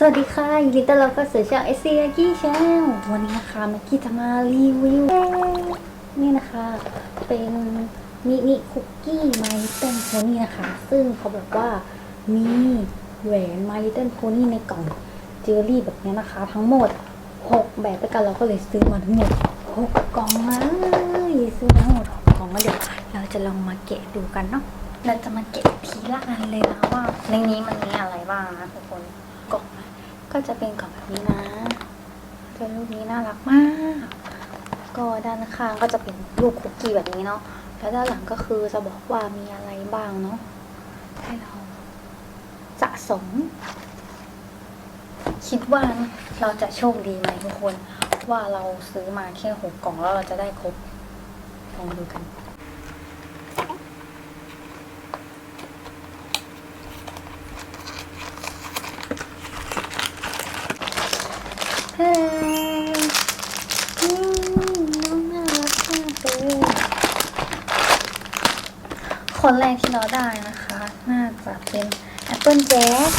สวัสดีค่ะยินดีต้อนรับเข้าสู่ช่อง s c m a g g i e Channel วันนี้นะคะแม็กกี้จะมารีวิวนี่นะคะ เป็นมินิคุกกี้ไมลิเติ้ลโพนี่นะคะ ซึ่งเขาบอกว่ามีแหวนไมลิเติ้ลโพนี่ในกล่องเจวลรี่แบบนี้นะคะ ทั้งหมด 6 แบบด้วยกันเราก็เลยซื้อมาทั้งหมด 6 กล่องเลยซื้อมาทั้งหมด6กล่องก็เดี๋ยวเราจะลองมาแกะดูกันเนาะเราจะมาแกะทีละอันเลยนะว่าในนี้มันมีอะไรบ้างนะทุกคน ก็จะเป็นกล่องแบบนี้นะเป็นรูปนี้น่ารักมาก ก็ด้านข้างก็จะเป็นรูปคุกกี้แบบนี้เนาะ แล้วด้านหลังก็คือจะบอกว่ามีอะไรบ้างเนาะ ให้เราสะสม คิดว่าเราจะโชคดีไหมทุกคน ว่าเราซื้อมาแค่หกกล่องแล้วเราจะได้ครบลองดูกัน เฮ้ยอืมน้องน่ารักมากเลย คนแรกที่เราได้นะคะ น่าจะเป็น Apple Jack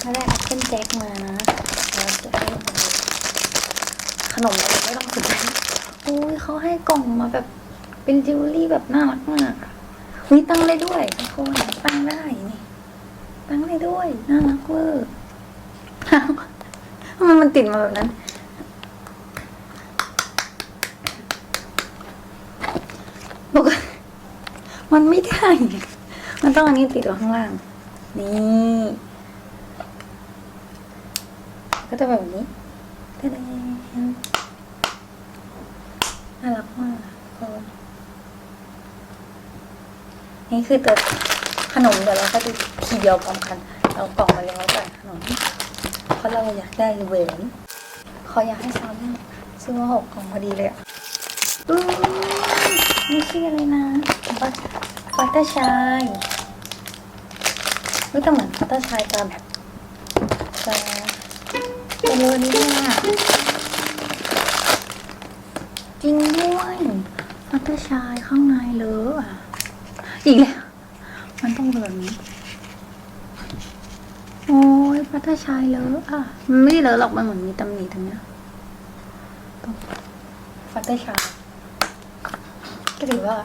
เราได้ Apple Jack มานะเราจะให้ขนมอะไรไม่ต้องซื้ออุ้ยเขาให้กล่องมาแบบเป็นจิวเวลรี่แบบน่ารักมากอุ้ยตั้งได้ด้วยทุกคนตั้งได้นี่ ตั้งได้ด้วยน่ารักเวอร์ทำไมมันติดมาแบบนั้นบอกว่า มันไม่ได้ มันต้องอันนี้ติดไว้ข้างล่าง นี่ ก็จะแบบนี้ตะเดนน่ารักมากคนนี่คือตัวขนมเดี๋ยวเราก็ดูทีเดียวพร้อมกัน เรากล่องมาเรียงไว้ก่อนขนม เพราะเราอยากได้เหวนขออยากให้ซ้ำซื้อมาหกกล่องพอดีเลยอะอืมนี่ชื่ออะไรนะ บัตบัตเตอร์ชายไม่แต่เหมือนบัตเตอร์ชายจะแบบจะจะเลอะนิดนึงอะจริงด้วยบัตเตอร์ชายข้างในเลอะอะอีกแล้วมันต้องเป็นแบบนี้โอ้ยพัทชัยเลอะอะมันไม่ได้เลอะหรอกมันเหมือนมีตำหนิตรงเนี้ยตรงฟัตเตอร์ชัยก็ถือว่า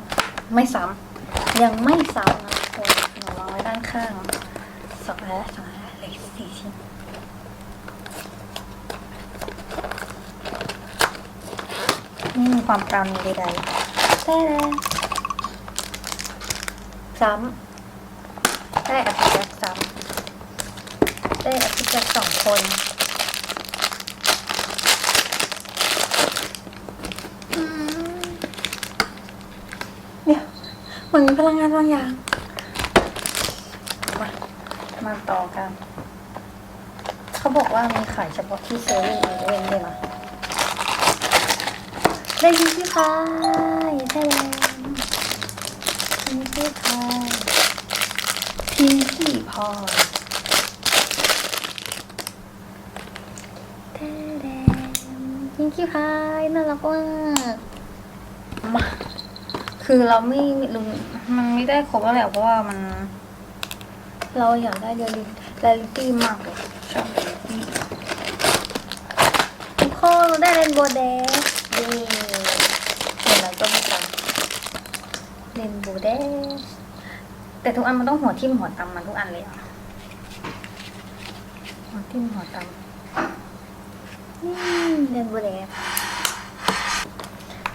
ไม่ซ้ำยังไม่ซ้ำนะโอ้หนูวางไว้ด้านข้างสองแล้วสองแล้วเหลยสี่ชิ้นนี่มีความปราณีใดๆได้แล้วซ้ำได้อปเปิลซ้ำได้อาทิตย์ละสองคนอืมเดี๋ยวเห มือนมีพลังงานบางอย่าง มามาต่อกัน เขาบอกว่ามีขายเฉพาะที่เซเว่นอีเวนด้วยนะได้ยินชื่อค่ะใช่แล้วพิงกี้พายพิงกี้พายแท้แดงพิงกี้พายน่ารักมากมา คือเราไม่รู้มันไม่ได้ครบแล้วแหละเพราะว่ามัน เราอยากได้เรียลิเรียลิตี้มากเลยชอบเรียลิตี้ทุกคนเราได้เรนโบว์แดงเย้เดี๋ยวเราต้องไปตำเรนโบว์แดงแต่ทุกอันมันต้องหัวทิ่มหัวตำมันทุกอันเลยอะหัวทิ่มหัวตำนี่เดินบุเรฟ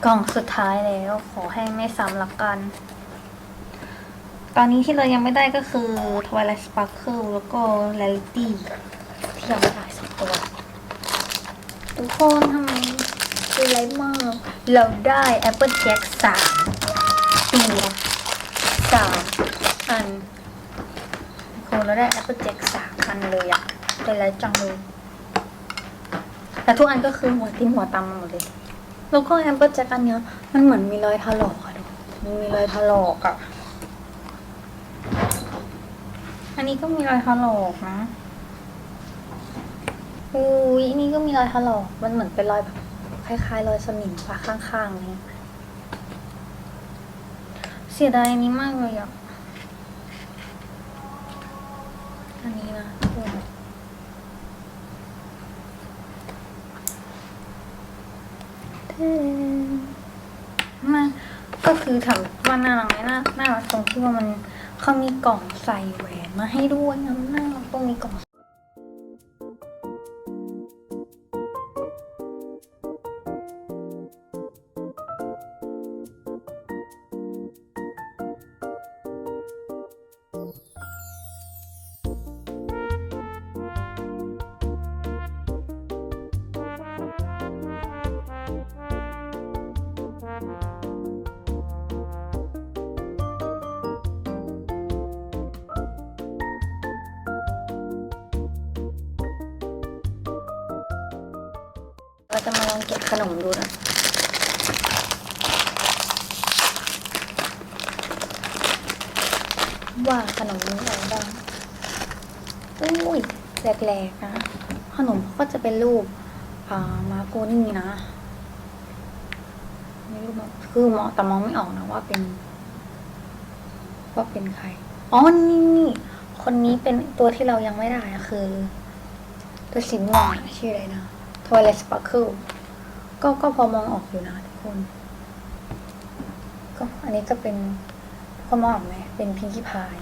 กล่องสุดท้ายแล้ว ขอให้ไม่ซ้ำละกัน ตอนนี้ที่เรายังไม่ได้ก็คือ Twilight Sparkle แล้วก็ Rarity ที่ยังไม่ได้สองตัว ทุกคนทำไมคือไรมากเราได้ Apple Jack สามตัวสามอันทุกคนเราได้ Apple Jack สามอันเลยอะเป็นไรจังเลยแต่ทุกอันก็คือหัวทิ่มหัวตำมาหมดเลย แล้วก็แอมเปิลแจ็คอันเนี้ยมันเหมือนมีรอยถลอกอะดูมันมีรอยถลอกอะอันนี้ก็มีรอยถลอกนะอุ้ยอันนี้ก็มีรอยถลอก มันเหมือนเป็นรอยแบบคล้ายๆ รอยสนิมปะข้างๆนี่เสียดายอันนี้มากเลยอะอันนี้นะทุกคน มาก็คือถามว่าน่ารักไหมน่าน่ารักตรงที่ว่ามันเขามีกล่องใส่แหวนมาให้ด้วยนะน่ารักตรงมีกล่อง จะมาลองเก็บขนมดูนะว่าขนมมีอะไรบ้างอุ้ยแหลกๆนะ ขนมก็จะเป็นรูปอามาโกนี่นะไม่รู้มันคือมองแต่มองไม่ออกนะว่าเป็น ว่าเป็นใคร อ๋อ นี่นี่คนนี้เป็นตัวที่เรายังไม่ได้อะคือ ตัวสีม่วงอะชื่ออะไรนะ Twilight Sparkle ก็ก็พอมองออกอยู่นะทุกคน ก็อันนี้ก็เป็นพอมองออกไหมเป็นพิงกี้พาย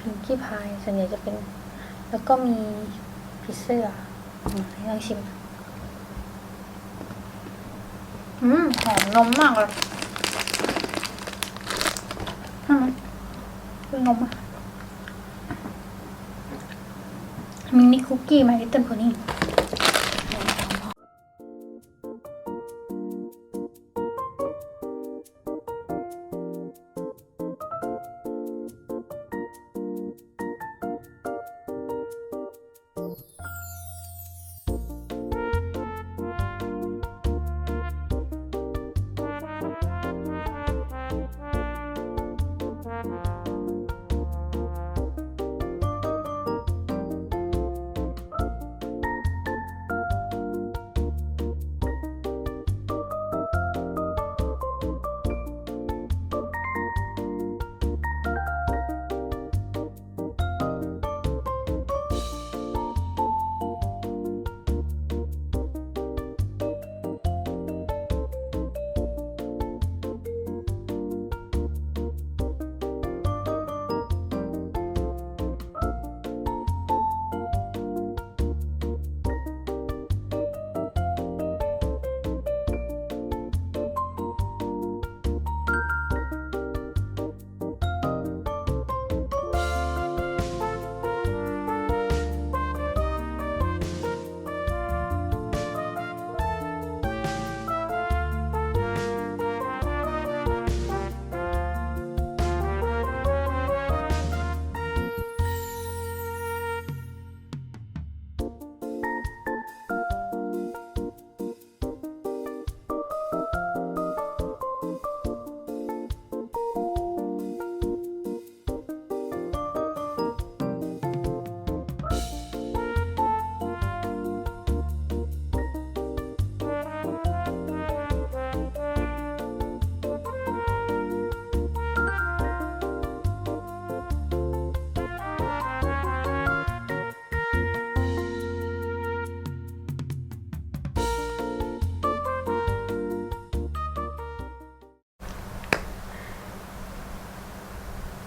พิงกี้พายส่วนใหญ่จะเป็น แล้วก็มีพิซเซอร์ให้ลองชิม อืมหอมนมมากเลยใช่ไหมอนมอะ มินิคุกกี้มา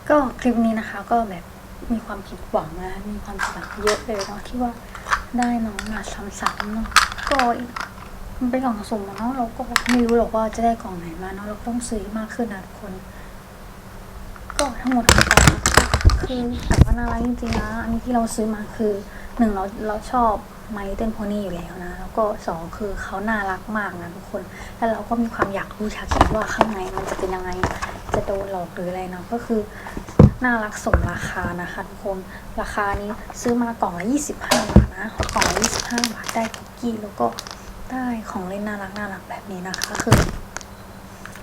ก็คลิปนี้นะคะก็แบบมีความผิดหวังนะมีความผิดหวังเยอะเลยเนาะที่ว่าได้น้องมาซ้ำๆเนาะก็มันเป็นกล่องสุ่มเนาะเราก็ไม่รู้หรอกว่าจะได้กล่องไหนมาเนาะเราต้องซื้อมากขึ้นนะทุกคน ก็ทั้งหมดทั้งมวลคือแต่ว่าน่ารักจริงๆนะอันนี้ที่เราซื้อมาคือหนึ่งเราเราชอบไมเต้นโพนี่อยู่แล้วนะ แล้วก็สองคือเขาน่ารักมากนะทุกคน แล้วเราก็มีความอยากรู้อยากเห็นว่าข้างในมันจะเป็นยังไงจะโดนหลอกหรืออะไรเนาะก็คือ น่ารักสมราคานะคะทุกคน ราคานี้ซื้อมากล่องละ25 บาทนะกล่องละ25 บาทได้คุกกี้แล้วก็ได้ของเล่นน่ารักน่ารักแบบนี้นะคะ คือ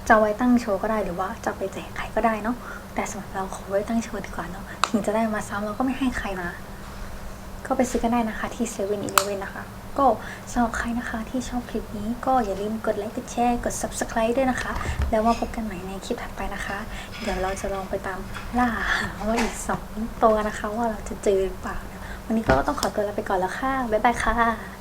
จะไว้ตั้งโชว์ก็ได้หรือว่าจะไปแจกใครก็ได้เนาะแต่สำหรับเราขอไว้ตั้งโชว์ดีกว่าเนาะถึงจะได้มาซ้ำเราก็ไม่ให้ใครนะ ก็ไปซื้อกันได้นะคะที่เซเว่นอีเลเวนนะคะ ก็สำหรับใครนะคะที่ชอบคลิปนี้ก็อย่าลืมกดไลค์ กดแชร์ กด subscribe ด้วยนะคะ แล้วมาพบกันใหม่ในคลิปถัดไปนะคะ เดี๋ยวเราจะลองไปตามล่าหาว่าอีกสองตัวนะคะ ว่าเราจะเจอหรือเปล่านะวันนี้ก็ต้องขอตัวลาไปก่อนแล้วค่ะ บ๊ายบายค่ะ